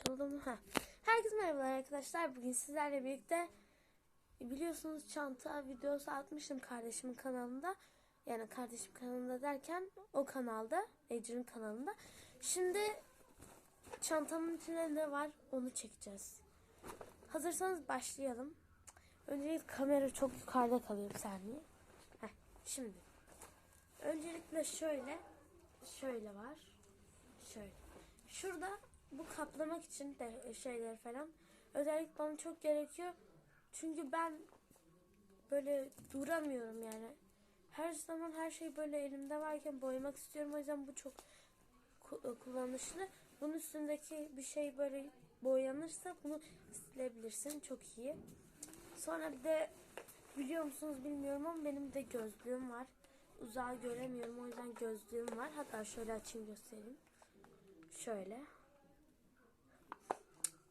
Açıldı mı? Ha. Herkese merhabalar arkadaşlar. Bugün sizlerle birlikte e, biliyorsunuz çanta videosu atmıştım kardeşimin kanalında. Yani kardeşim kanalında derken o kanalda, Ecrin kanalında. Şimdi çantamın içinde ne var onu çekeceğiz. Hazırsanız başlayalım. Öncelikle kamera çok yukarıda kalıyor bir saniye. Heh, şimdi. Öncelikle şöyle, şöyle var. Şöyle. Şurada bu kaplamak için de şeyler falan özellikle bana çok gerekiyor. Çünkü ben böyle duramıyorum yani. Her zaman her şey böyle elimde varken boyamak istiyorum. O yüzden bu çok ku- kullanışlı. Bunun üstündeki bir şey böyle boyanırsa bunu silebilirsin. Çok iyi. Sonra bir de biliyor musunuz bilmiyorum ama benim de gözlüğüm var. Uzağı göremiyorum o yüzden gözlüğüm var. Hatta şöyle açayım göstereyim. Şöyle.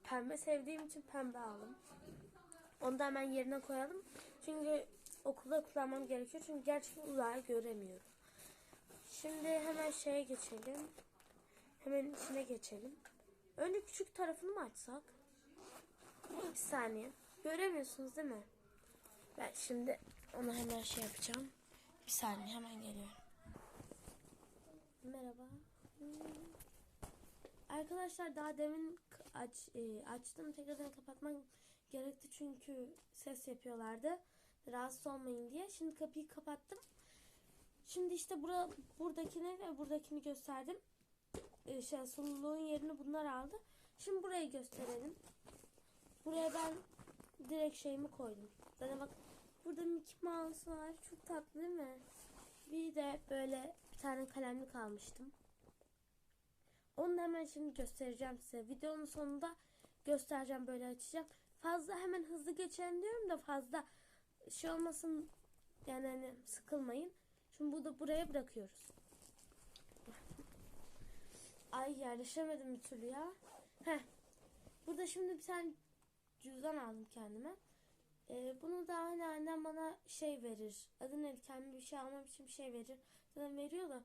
Pembe sevdiğim için pembe aldım. Onu da hemen yerine koyalım. Çünkü okulda kullanmam gerekiyor. Çünkü gerçekten uzağı göremiyorum. Şimdi hemen şeye geçelim. Hemen içine geçelim. Önce küçük tarafını mı açsak? Bir saniye. Göremiyorsunuz değil mi? Ben şimdi onu hemen şey yapacağım. Bir saniye hemen geliyorum. Merhaba. Arkadaşlar daha demin aç, e, açtım tekrardan kapatmam gerekti çünkü ses yapıyorlardı. Rahatsız olmayın diye. Şimdi kapıyı kapattım. Şimdi işte bura, buradakini ve buradakini gösterdim. E, şey, sululuğun yerini bunlar aldı. Şimdi burayı gösterelim. Buraya ben direkt şeyimi koydum. Zaten bak burada Mickey Mouse var. Çok tatlı değil mi? Bir de böyle bir tane kalemlik almıştım. Onu da hemen şimdi göstereceğim size. Videonun sonunda göstereceğim böyle açacağım. Fazla hemen hızlı geçelim diyorum da fazla şey olmasın yani hani sıkılmayın. Şimdi bu da buraya bırakıyoruz. Ay yerleşemedim bir türlü ya. Heh. Burada şimdi bir tane cüzdan aldım kendime. Ee, bunu da hani annem bana şey verir. Adı neydi? Kendime bir şey almam için bir şey verir. Zaten veriyor da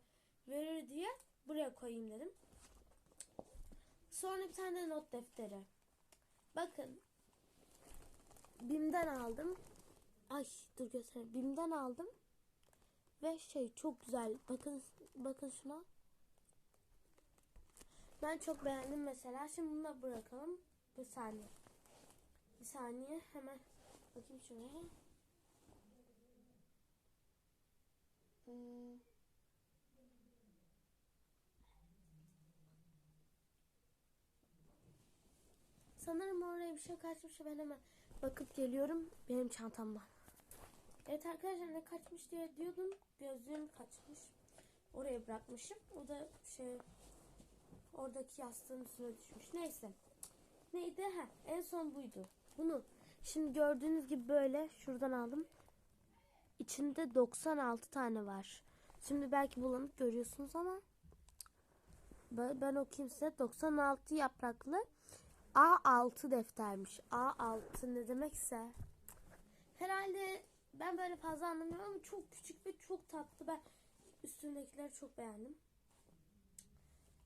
verir diye buraya koyayım dedim. Sonra bir tane not defteri. Bakın. Bim'den aldım. Ay dur göstereyim. Bim'den aldım. Ve şey çok güzel. Bakın bakın şuna. Ben çok beğendim mesela. Şimdi bunu da bırakalım. Bir saniye. Bir saniye hemen bakayım şuraya. Hmm. Sanırım oraya bir şey kaçmış. Ben hemen bakıp geliyorum. Benim çantamdan. Evet arkadaşlar ne kaçmış diye diyordum. Gözlüğüm kaçmış. Oraya bırakmışım. O da şey oradaki yastığın üstüne düşmüş. Neyse. Neydi? Ha, en son buydu. Bunu şimdi gördüğünüz gibi böyle şuradan aldım. İçinde 96 tane var. Şimdi belki bulanık görüyorsunuz ama ben, okuyayım size. 96 yapraklı A6 deftermiş. A6 ne demekse. Herhalde ben böyle fazla anlamıyorum ama çok küçük ve çok tatlı. Ben üstündekileri çok beğendim.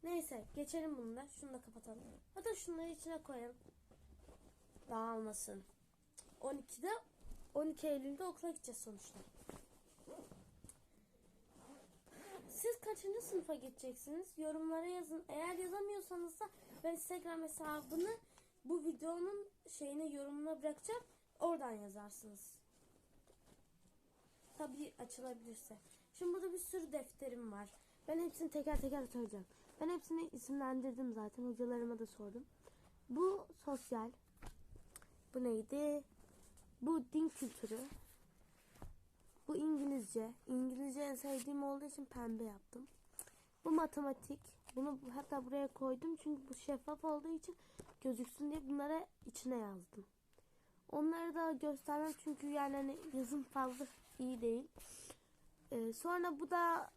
Neyse geçelim bunu da. Şunu da kapatalım. Hatta şunları içine koyalım. Dağılmasın. 12'de 12 Eylül'de okula gideceğiz sonuçta. Siz kaçıncı sınıfa gideceksiniz? Yorumlara yazın. Eğer yazamıyorsanız da ben Instagram hesabını bu videonun şeyine yorumuna bırakacağım. Oradan yazarsınız. Tabii açılabilirse. Şimdi burada bir sürü defterim var. Ben hepsini teker teker söyleyeceğim. Ben hepsini isimlendirdim zaten. Hocalarıma da sordum. Bu sosyal. Bu neydi? Bu din kültürü. İngilizce. İngilizce en sevdiğim olduğu için pembe yaptım. Bu matematik. Bunu hatta buraya koydum çünkü bu şeffaf olduğu için gözüksün diye bunlara içine yazdım. Onları da göstermem çünkü yani hani yazım fazla iyi değil. Ee, sonra bu da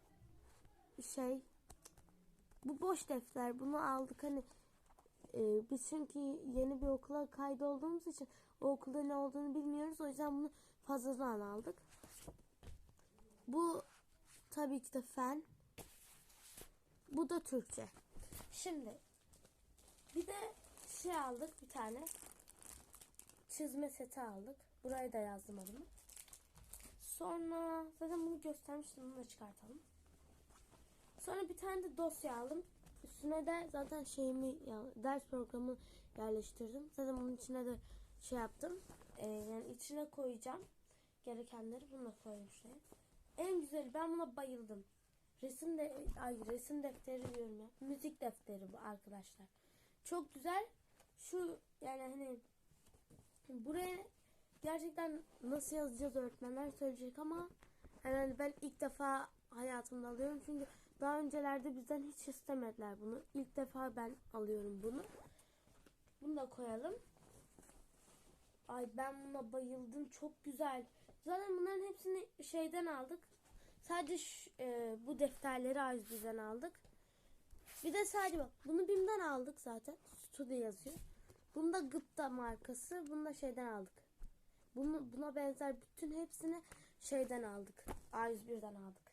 şey bu boş defter. Bunu aldık hani e, biz çünkü yeni bir okula kaydolduğumuz için o okulda ne olduğunu bilmiyoruz. O yüzden bunu fazladan aldık. Bu tabii ki de fen. Bu da Türkçe. Şimdi bir de şey aldık bir tane. Çizme seti aldık. Buraya da yazdım adımı. Sonra zaten bunu göstermiştim. Bunu da çıkartalım. Sonra bir tane de dosya aldım. Üstüne de zaten şeyimi ders programı yerleştirdim. Zaten bunun içine de şey yaptım. Ee, yani içine koyacağım gerekenleri bununla koyayım şuraya. En güzeli ben buna bayıldım. Resim de ay resim defteri diyorum ya. Müzik defteri bu arkadaşlar. Çok güzel. Şu yani hani buraya gerçekten nasıl yazacağız öğretmenler söyleyecek ama yani ben ilk defa hayatımda alıyorum çünkü daha öncelerde bizden hiç istemediler bunu. İlk defa ben alıyorum bunu. Bunu da koyalım. Ay ben buna bayıldım. Çok güzel. Zaten bunların hepsini şeyden aldık. Sadece şu- e, bu defterleri A101'den aldık. Bir de sadece bak bunu BİM'den aldık zaten. Studio yazıyor. Bunu da Gıpta markası. Bunu da şeyden aldık. Bunu, buna benzer bütün hepsini şeyden aldık. A101'den aldık.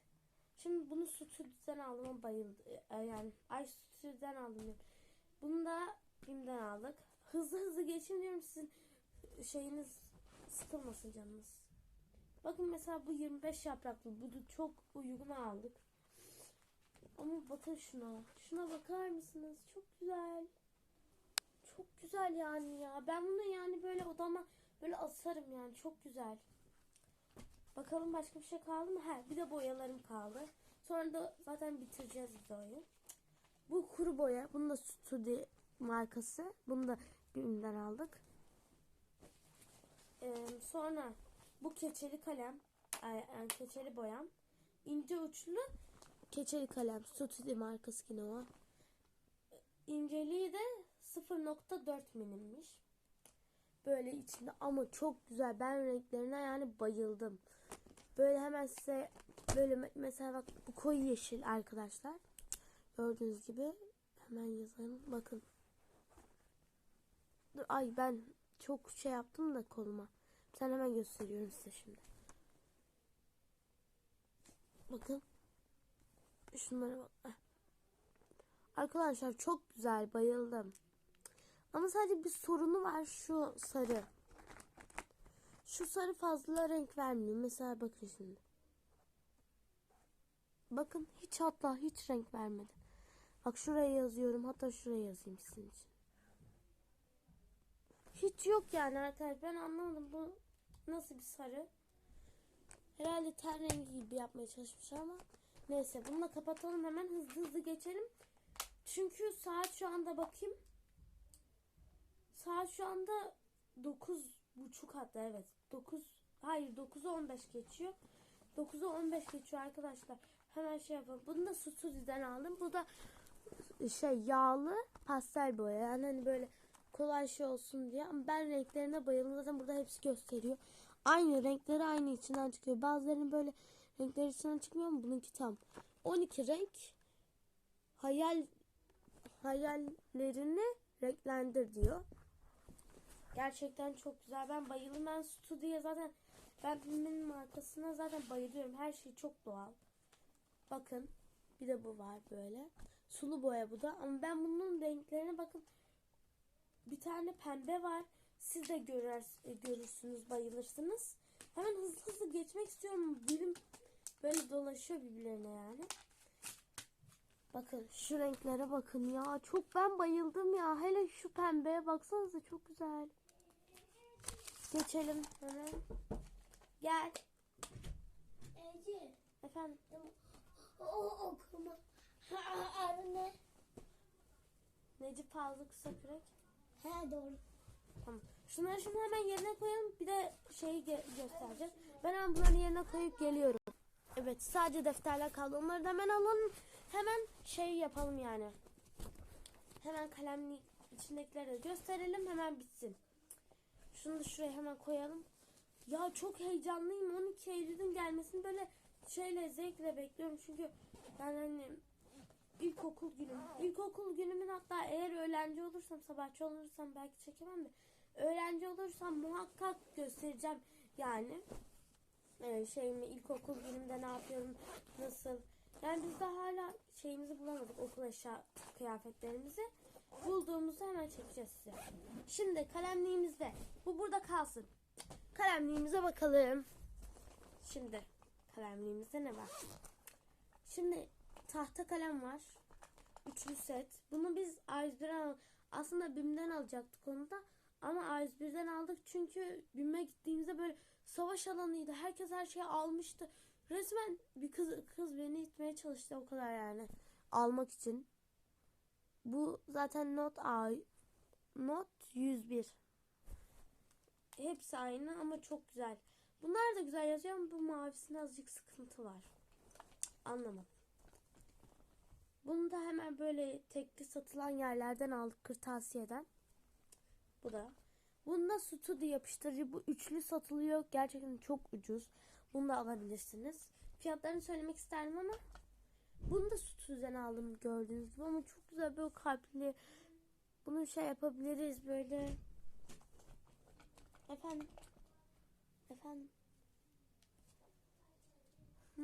Şimdi bunu Stüdyo'dan aldım ama bayıldı. E, Yani ay Stüdyo'dan aldım. Bunu da BİM'den aldık. Hızlı hızlı geçin diyorum sizin şeyiniz sıkılmasın canınız. Bakın mesela bu 25 yapraklı. Bu çok uygun aldık. Ama bakın şuna. Şuna bakar mısınız? Çok güzel. Çok güzel yani ya. Ben bunu yani böyle odama böyle asarım yani. Çok güzel. Bakalım başka bir şey kaldı mı? He, bir de boyalarım kaldı. Sonra da zaten bitireceğiz videoyu. Bu kuru boya. Bunu da Studi markası. Bunu da BİM'den aldık. Ee, sonra bu keçeli kalem, yani keçeli boyam, ince uçlu keçeli kalem, Studi markası o. İnceliği de 0.4 milimmiş. Böyle içinde ama çok güzel. Ben renklerine yani bayıldım. Böyle hemen size böyle me- mesela bak bu koyu yeşil arkadaşlar. Gördüğünüz gibi hemen yazalım. Bakın. Ay ben çok şey yaptım da koluma. Sen hemen gösteriyorum size şimdi. Bakın. Şunlara bak. Arkadaşlar çok güzel. Bayıldım. Ama sadece bir sorunu var şu sarı. Şu sarı fazla renk vermiyor. Mesela bakın şimdi. Bakın hiç hatta hiç renk vermedi. Bak şuraya yazıyorum. Hatta şuraya yazayım sizin için. Hiç yok yani arkadaşlar. Ben anlamadım bu nasıl bir sarı. Herhalde ten rengi gibi yapmaya çalışmışlar ama neyse bunu da kapatalım hemen hızlı hızlı geçelim. Çünkü saat şu anda bakayım. Saat şu anda 9 buçuk hatta evet. 9 hayır 9'u 15 geçiyor. 9'u 15 geçiyor arkadaşlar. Hemen şey yapalım. Bunu da Suzuki'den aldım. Bu da şey yağlı pastel boya. Yani hani böyle kolay şey olsun diye. Ama ben renklerine bayıldım. Zaten burada hepsi gösteriyor. Aynı renkleri aynı içinden çıkıyor. Bazılarının böyle renkleri içinden çıkmıyor ama bununki tam. 12 renk hayal hayallerini renklendir diyor. Gerçekten çok güzel. Ben bayıldım. Ben Studio'ya zaten ben filmin markasına zaten bayılıyorum. Her şey çok doğal. Bakın. Bir de bu var böyle. Sulu boya bu da. Ama ben bunun renklerine bakın. Bir tane pembe var. Siz de görer, görürsünüz, bayılırsınız. Hemen hızlı hızlı geçmek istiyorum. Dilim böyle dolaşıyor birbirlerine yani. Bakın şu renklere bakın ya. Çok ben bayıldım ya. Hele şu pembeye baksanıza çok güzel. Geçelim hemen. Gel. Ece, Efendim. o okuma. Anne. Necip Fazıl Kısakürek. He doğru. Tamam. Şunları şimdi hemen yerine koyalım. Bir de şeyi ge- göstereceğim. Ben hemen bunları yerine koyup geliyorum. Evet sadece defterler kaldı. Onları da hemen alalım. Hemen şey yapalım yani. Hemen kalemli içindekileri de gösterelim. Hemen bitsin. Şunu da şuraya hemen koyalım. Ya çok heyecanlıyım. 12 Eylül'ün gelmesini böyle şeyle zevkle bekliyorum. Çünkü ben hani ilkokul günüm. İlkokul günümün hatta eğer öğrenci olursam sabahçı olursam belki çekemem de öğrenci olursam muhakkak göstereceğim yani ee, şeyimi ilkokul günümde ne yapıyorum nasıl yani biz de hala şeyimizi bulamadık okul eşya kıyafetlerimizi Bulduğumuzu hemen çekeceğiz size. Şimdi kalemliğimizde. Bu burada kalsın. Kalemliğimize bakalım. Şimdi kalemliğimizde ne var? Şimdi tahta kalem var. Üçlü set. Bunu biz A101'den al- aslında BİM'den alacaktık onu da. Ama A101'den aldık çünkü BİM'e gittiğimizde böyle savaş alanıydı. Herkes her şeyi almıştı. Resmen bir kız kız beni itmeye çalıştı o kadar yani. Almak için. Bu zaten not A not 101. Hepsi aynı ama çok güzel. Bunlar da güzel yazıyor ama bu mavisinde azıcık sıkıntı var. Anlamadım. Bunu da hemen böyle tekli satılan yerlerden aldık kırtasiyeden. Bu da. Bunda stüdyo yapıştırıcı bu üçlü satılıyor. Gerçekten çok ucuz. Bunu da alabilirsiniz. Fiyatlarını söylemek isterdim ama bunu da stüdyodan aldım gördüğünüz gibi ama çok güzel böyle kalpli. Bunu şey yapabiliriz böyle. Efendim. Efendim. Hı.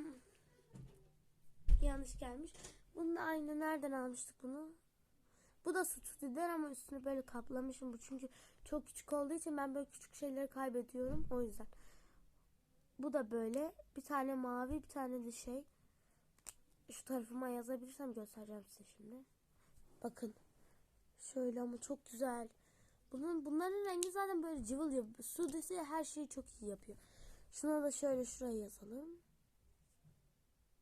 Yanlış gelmiş. Bunu da aynı nereden almıştık bunu? Bu da stüdyodan ama üstünü böyle kaplamışım. Bu çünkü çok küçük olduğu için ben böyle küçük şeyleri kaybediyorum. O yüzden. Bu da böyle. Bir tane mavi bir tane de şey. Şu tarafıma yazabilirsem göstereceğim size şimdi. Bakın. Şöyle ama çok güzel. Bunun bunların rengi zaten böyle cıvıl cıvıl. Sudesi her şeyi çok iyi yapıyor. Şuna da şöyle şuraya yazalım.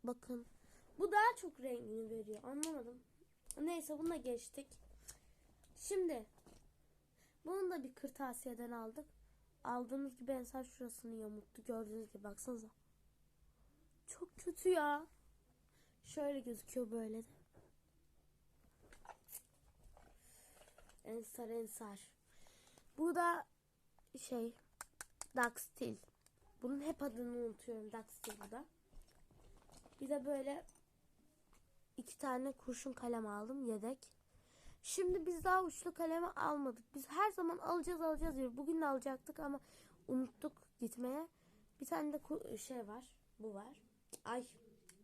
Bakın. Bu daha çok rengini veriyor. Anlamadım. Neyse bununla geçtik. Şimdi bunu da bir kırtasiyeden aldık. Aldığımız gibi Ensar şurasını yamulttu. Gördüğünüz gibi baksanıza. Çok kötü ya. Şöyle gözüküyor böyle de. Ensar Ensar. Bu da şey Daxtil. Bunun hep adını unutuyorum. Daxtil bu da. Bir de böyle iki tane kurşun kalem aldım yedek. Şimdi biz daha uçlu kalemi almadık. Biz her zaman alacağız alacağız diyor. Bugün de alacaktık ama unuttuk gitmeye. Bir tane de şey var. Bu var. Ay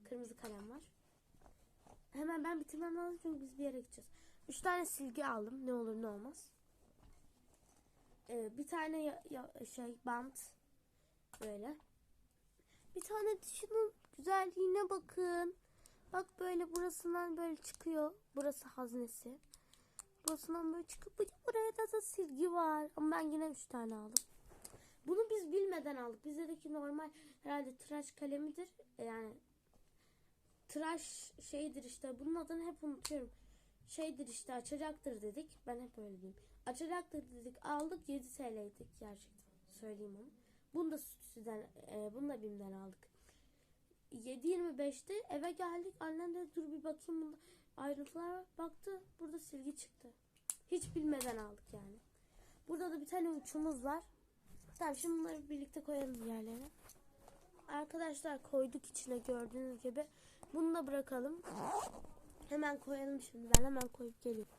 kırmızı kalem var. Hemen ben bitirmem lazım çünkü biz bir yere gideceğiz. Üç tane silgi aldım. Ne olur ne olmaz. Ee, bir tane ya- ya- şey bant. Böyle. Bir tane de şunun güzelliğine bakın. Bak böyle burasından böyle çıkıyor. Burası haznesi. Burasından böyle çıkıp bu- buraya da, da silgi var. Ama ben yine üç tane aldım. Bunu biz bilmeden aldık. Bizdeki normal herhalde tıraş kalemidir. Yani tıraş şeydir işte. Bunun adını hep unutuyorum. Şeydir işte açacaktır dedik. Ben hep öyle diyeyim. Açacaktır dedik. Aldık 7 TL'ydik gerçekten. Söyleyeyim onu. Bunu da sütüden, e, bunu da BİM'den aldık. 7.25'te eve geldik. Annem de dur bir bakayım bunda ayrıntılar. Baktı burada silgi çıktı. Hiç bilmeden aldık yani. Burada da bir tane uçumuz var. Tamam şimdi bunları birlikte koyalım yerlere. Arkadaşlar koyduk içine gördüğünüz gibi. Bunu da bırakalım. Hemen koyalım şimdi. Ben hemen koyup geliyorum.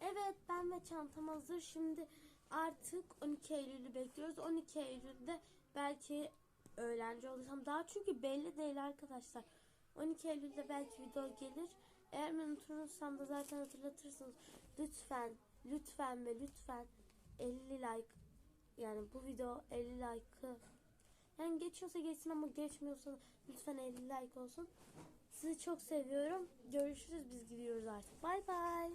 Evet ben ve çantam hazır. Şimdi artık 12 Eylül'ü bekliyoruz. 12 Eylül'de belki öğlenci olursam daha çünkü belli değil arkadaşlar. 12 Eylül'de belki video gelir. Eğer ben unutursam da zaten hatırlatırsınız. Lütfen, lütfen ve lütfen 50 like yani bu video 50 like'ı yani geçiyorsa geçsin ama geçmiyorsa lütfen 50 like olsun. Sizi çok seviyorum. Görüşürüz biz gidiyoruz artık. Bay bay.